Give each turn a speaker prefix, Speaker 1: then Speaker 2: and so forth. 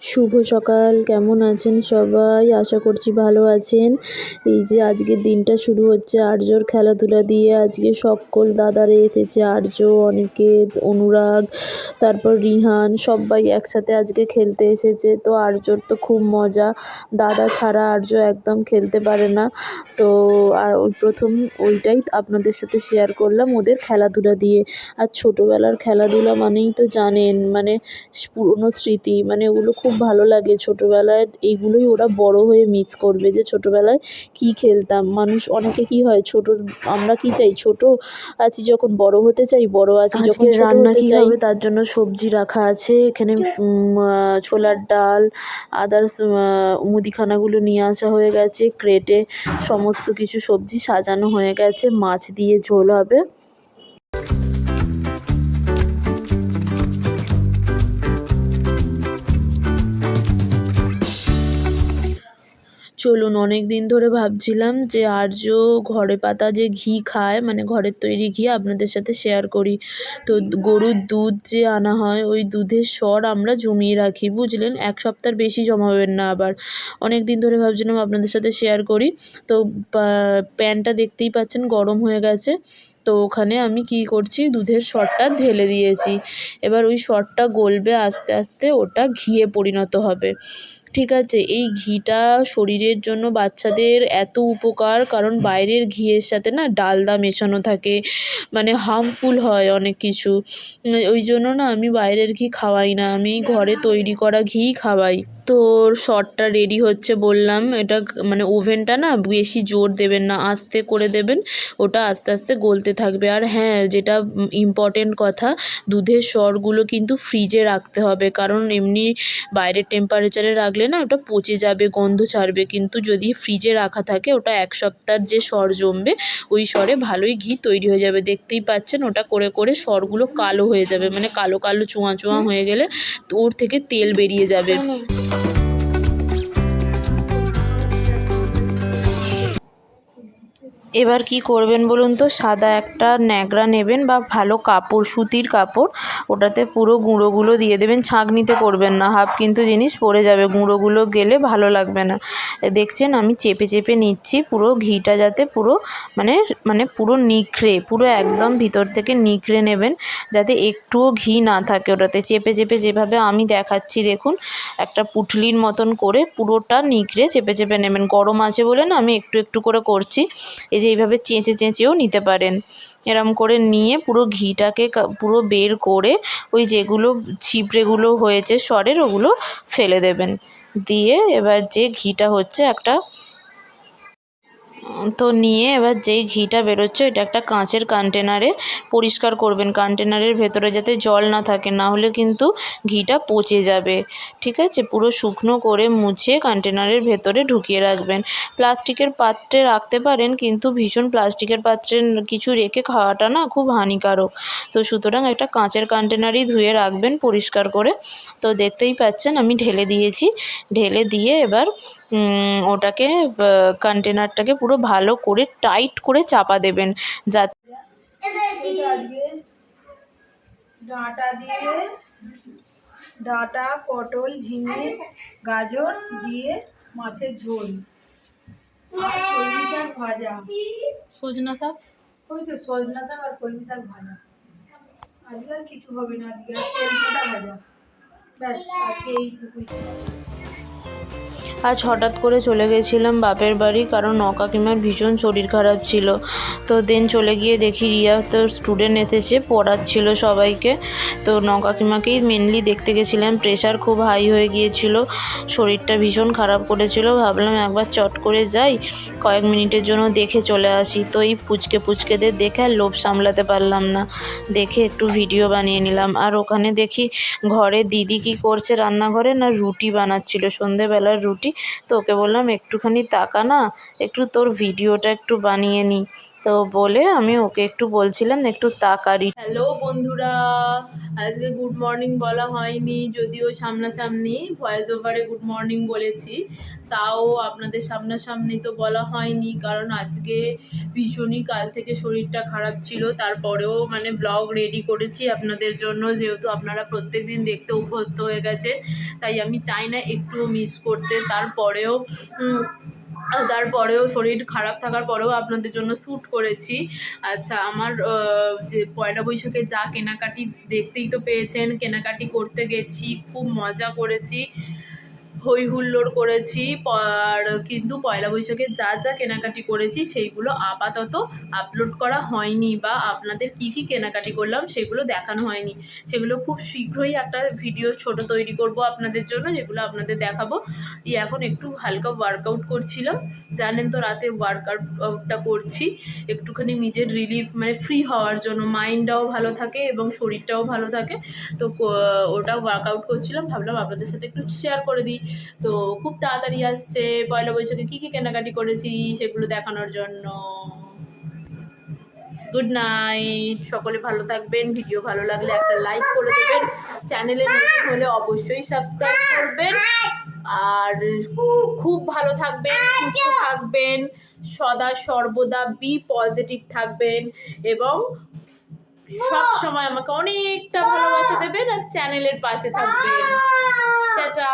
Speaker 1: শুভ সকাল, কেমন আছেন সবাই? আশা করছি ভালো আছেন। এই যে আজকের দিনটা শুরু হচ্ছে আর্যর খেলাধুলা দিয়ে। আজকে সকল দাদারে এসেছে, আর্য, অনিকেত, অনুরাগ, তারপর রিহান, সবাই একসাথে আজকে খেলতে এসেছে। তো আর্যর তো খুব মজা। দাদা ছাড়া আর্য একদম খেলতে পারে না। তো আর ওই প্রথম ওইটাই আপনাদের সাথে শেয়ার করলাম ওদের খেলাধুলা দিয়ে। আর ছোটোবেলার খেলাধুলা মানেই তো জানেন মানে পুরনো স্মৃতি মানে ওগুলো খুব ভালো লাগে ছোটোবেলায়। এইগুলোই ওরা বড় হয়ে মিস করবে যে ছোটোবেলায় কি খেলতাম। মানুষ অনেকে কি হয় ছোটো আমরা কি চাই? ছোট আছি যখন বড় হতে চাই বড় আছি যখন
Speaker 2: রান্না কি
Speaker 1: চাই।
Speaker 2: হবে?
Speaker 1: তার জন্য সবজি রাখা আছে। এখানে ছোলার ডাল আদার্স মুদিখানাগুলো নিয়ে আসা হয়ে গেছে ক্রেটে সমস্ত কিছু সবজি সাজানো হয়ে গেছে মাছ দিয়ে ঝোল হবে। চলুন অনেক দিন ধরে ভাবছিলাম যে আর্য ঘরে পাতা যে ঘি খায় মানে ঘরের তৈরি ঘি আপনাদের সাথে শেয়ার করি। তো গরুর দুধ যে আনা হয়, ওই দুধের স্বর আমরা জমিয়ে রাখি, বুঝলেন? এক সপ্তাহর বেশি জমাবেন না আবার। অনেক দিন ধরে ভাবছিলাম আপনাদের সাথে শেয়ার করি। তো প্যানটা দেখতেই পাচ্ছেন, গরম হয়ে গেছে। তো ওখানে আমি কী করছি? দুধের স্বরটা ঢেলে দিয়েছি। এবার ওই স্বরটা গলবে আস্তে আস্তে ওটা ঘিয়ে পরিণত হবে। ঠিক আছে, এই ঘিটা শরীরের জন্য বাচ্চাদের এত উপকার, কারণ বাইরের ঘিয়ের সাথে না ডালদা মেশানো থাকে মানে হার্মফুল হয় অনেক কিছু। ওই জন্য না আমি বাইরের ঘি খাওয়াই না, আমি ঘরে তৈরি করা ঘিই খাওয়াই। তো শটটা রেডি হচ্ছে বললাম। এটা মানে ওভেনটা না বেশি জোর দেবেন না, আস্তে করে দেবেন। ওটা আস্তে আস্তে গলতে থাকবে। আর হ্যাঁ যেটা ইম্পর্টেন্ট কথা, দুধের স্বরগুলো কিন্তু ফ্রিজে রাখতে হবে। কারণ এমনি বাইরের টেম্পারেচারে রাখলে না ওটা পচে যাবে, গন্ধ ছাড়বে। কিন্তু যদি ফ্রিজে রাখা থাকে, ওটা এক সপ্তাহের যে স্বর জমবে, ওই স্বরে ভালোই ঘি তৈরি হয়ে যাবে। দেখতেই পাচ্ছেন, ওটা করে করে স্বরগুলো কালো হয়ে যাবে। মানে কালো কালো চোঁয়া চোঁয়া হয়ে গেলে ওর থেকে তেল বেরিয়ে যাবে। এবার কি করবেন বলুন তো? সাদা একটা ন্যাকড়া নেবেন বা ভালো কাপড়, সুতির কাপড়, ওটাতে পুরো গুঁড়োগুলো দিয়ে দেবেন। ছাঁকনিতে করবেন না, হাফ কিন্তু জিনিস পড়ে যাবে। গুঁড়োগুলো গেলে ভালো লাগবে না। দেখছেন আমি চেপে চেপে নিচ্ছি পুরো ঘিটা যাতে পুরো মানে মানে পুরো নিখড়ে পুরো একদম ভিতর থেকে নিখড়ে নেবেন, যাতে একটুও ঘি না থাকে ওটাতে। চেপে চেপে যেভাবে আমি দেখাচ্ছি, দেখুন, একটা পুটলির মতন করে পুরোটা নিখড়ে চেপে চেপে নেবেন। গরম আছে বলে না আমি একটু একটু করে করছি। যে এইভাবে চেঁচে চেঁচেও নিতে পারেন। এরম করে নিয়ে পুরো ঘিটাকে পুরো বের করে ওই যেগুলো ছিপড়েগুলো হয়েছে সরের ওগুলো ফেলে দেবেন। দিয়ে এবার যে ঘিটা হচ্ছে একটা তো নিয়ে এবার যেই ঘিটা বেরোচ্ছে এটা একটা কাঁচের কন্টেনারে পরিষ্কার করবেন। কন্টেনারের ভেতরে যাতে জল না থাকে, না হলে কিন্তু ঘিটা পচে যাবে। ঠিক আছে? পুরো শুকনো করে মুছে কন্টেনারের ভেতরে ঢুকিয়ে রাখবেন। প্লাস্টিকের পাত্রে রাখতে পারেন, কিন্তু ভীষণ প্লাস্টিকের পাত্রে কিছু রেখে খাওয়াটা না খুব হানিকারক। তো সুতরাং একটা কাঁচের কন্টেনারই ধুয়ে রাখবেন পরিষ্কার করে। তো দেখতেই পাচ্ছেন, আমি ঢেলে দিয়েছি। ঢেলে দিয়ে এবার ওটাকে কন্টেনারটাকে পুরো ভালো করে টাইট করে চাপা দেবেন যাতে
Speaker 3: ডাঁটা দিয়ে ডাঁটা পটল ঝিঙে গাজর দিয়ে মাছের ঝোল। আর কলমি শাক ভাজা।
Speaker 1: সজনা শাক?
Speaker 3: ওই তো সজনা শাক আর কলমি শাক ভাজা। আজকে আর কিছু হবে না আজকে আর তেল ভাজা। ব্যাস আজকে এইটুকুই।
Speaker 1: আজ হঠাৎ করে চলে গেছিলাম বাপের বাড়ি, কারণ নকাকিমার ভীষণ শরীর খারাপ ছিল। তো দেন চলে গিয়ে দেখি রিয়া তো স্টুডেন্ট এসেছে, পড়াচ্ছিল সবাইকে। তো নকাকিমাকেই মেনলি দেখতে গেছিলাম প্রেশার খুব হাই হয়ে গিয়েছিল, শরীরটা ভীষণ খারাপ করেছিল। ভাবলাম একবার চট করে যাই, কয়েক মিনিটের জন্য দেখে চলে আসি। তো এই পুচকে পুচকেদের দেখে আর লোভ সামলাতে পারলাম না। দেখে একটু ভিডিও বানিয়ে নিলাম। আর ওখানে দেখি ঘরে দিদি কি করছে রান্নাঘরে না রুটি বানাচ্ছিল সন্ধেবেলার রুটি। তো ওকে বললাম একটুখানি তাকা না একটু তোর ভিডিওটা একটু বানিয়ে নিই
Speaker 4: তো বলে আমি ওকে একটু বলছিলাম একটু তাকারি। হ্যালো বন্ধুরা, আজকে গুড মর্নিং বলা হয়নি, যদিও সামনাসামনি ভয়েস ওভারে গুড মর্নিং বলেছি, তাও আপনাদের সামনাসামনি তো বলা হয়নি, কারণ আজকে ভীষণই কাল থেকে শরীরটা খারাপ ছিল, তারপরেও মানে ব্লগ রেডি করেছি আপনাদের জন্য, যেহেতু আপনারা প্রত্যেক দিন দেখতে অভ্যস্ত হয়ে গেছে তাই আমি চাই না একটুও মিস করতে, তারপরেও তারপরেও শরীর খারাপ থাকার পরেও আপনাদের জন্য শ্যুট করেছি। আচ্ছা আমার যে পয়লা বৈশাখে যা কেনাকাটি দেখতেই তো পেয়েছেন। কেনাকাটি করতে গেছি, খুব মজা করেছি। হই হুল্লোড় করেছি, আর কিন্তু পয়লা বৈশাখে যা যা কেনাকাটি করেছি সেইগুলো আপাতত আপলোড করা হয়নি বা আপনাদের কি কি কেনাকাটি করলাম সেগুলো দেখানো হয়নি। সেগুলো খুব শীঘ্রই একটা ভিডিও ছোট তৈরি করব আপনাদের জন্য, যেগুলো আপনাদের দেখাবো। এখন একটু হালকা ওয়ার্কআউট করছিলাম। জানেন তো রাতে ওয়ার্কআউটটা করছি। একটুখানি নিজের রিলিফ মানে ফ্রি হওয়ার জন্য মাইন্ডটাও ভালো থাকে এবং শরীরটাও ভালো থাকে। তো ওটা ওয়ার্কআউট করছিলাম, ভাবলাম আপনাদের সাথে একটু শেয়ার করে দিই। তো খুব তাড়াতাড়ি আসছে, পয়লা বৈশাখে কী কী কেনাকাটি করেছি সেগুলো দেখানোর জন্য। গুড নাইট সকলে ভালো থাকবেন, ভিডিও ভালো লাগলে একটা লাইক করে দেবেন চ্যানেলে নতুন হলে অবশ্যই সাবস্ক্রাইব করবেন। আর খুব ভালো থাকবেন, সুস্থ থাকবেন, সদা সর্বদা বি পজিটিভ থাকবেন এবং সব সময় আমাকে অনেকটা ভালোবাসা দেবেন আর চ্যানেলের পাশে থাকবেন। টাটা!